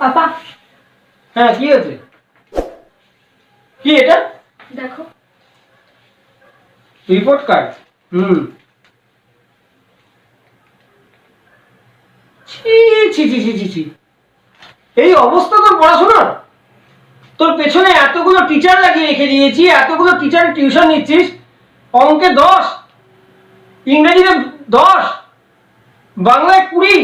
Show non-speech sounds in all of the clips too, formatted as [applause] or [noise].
পাপা। হ্যাঁ কি হয়েছে? কি এটা? দেখো। রিপোর্ট কার্ড হুম। ছি ছি ছি ছি ছি ছি। এই অবস্থা তোর পড়াশোনার? তোর পেছনে এতগুলো টিচার লাগিয়ে রেখে দিয়েছি এতগুলো টিচারের টিউশন নিচ্ছিস? অঙ্কে দশ ইংরেজিতে দশ বাংলায় কুড়ি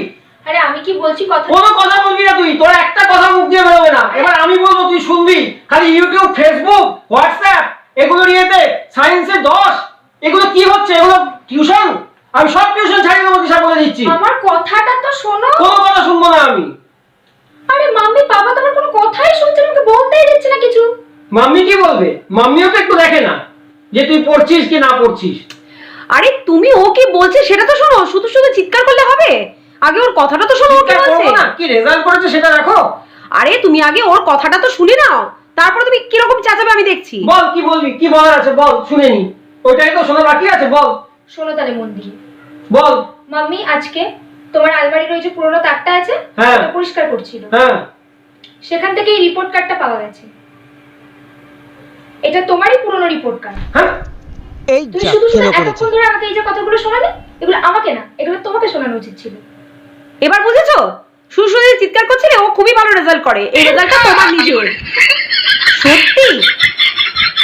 আরে আমি কি বলছি কথা কোনো কথা বলবি না তুই তোর একটা কথা মুখ দিয়ে বেরোবে না। এবার আমি বলব তুই শুনবি। খালি ইউটিউব ফেসবুক হোয়াটসঅ্যাপ এগুলো নিয়েতে সায়েন্সে দশ। এগুলো কি হচ্ছে? এগুলো টিউশন আমি সব টিউশন ছাড়িয়ে দেবো দিশা বলে দিচ্ছি। আমার কথাটা তো শোনো। কোনো কথা শুনব না আমি। আরে মাম্মি বাবা তো আমার কোনো কথাই শুনছে না আমাকে বলতেই দিচ্ছে না কিছু। মাম্মি কি বলবে? মাম্মিও তো একটু দেখে না যে তুই পড়ছিস কি না পড়ছিস। আরে তুমি ও কি বলছে সেটা তো শোনো শুধু শুধু চিৎকার করলে হবে? আগে ওর কথাটা তো শোনো ও কি বলছে। না? কি রেজাল্ট করেছে সেটা দেখো। আরে তুমি আগে ওর কথাটা তো শুনে নাও। তারপরে তুমি কীরকম চেঁচাবে আমি দেখছি। বল কি বলবি? কি বলার আছে? বল শুনে নি। ওইটাই তো শোনা বাকি আছে বল। শোনো তাহলে মন দিয়ে বল। মাম্মি আজকে তোমার আলমারির ওই যে পুরোনো তাকটা আছে হ্যাঁ। পরিষ্কার করছিল। হ্যাঁ। সেখান থেকে এই রিপোর্ট কার্ডটা পাওয়া গেছে। এটা তোমারই পুরনো রিপোর্ট কার্ড হ্যাঁ। এই তুমি শুধু শুধু খেলো করেছে? এতক্ষণ ধরে আমাকে এই যে কথাগুলো শোনালে এগুলো আমাকে না এগুলো তোমাকে শোনানো উচিত ছিল। এবার বুঝেছ? যে চিৎকার করছিলে ও খুবই ভালো রেজাল্ট করে। এই রেজাল্টটা তোমার নিজের। [laughs]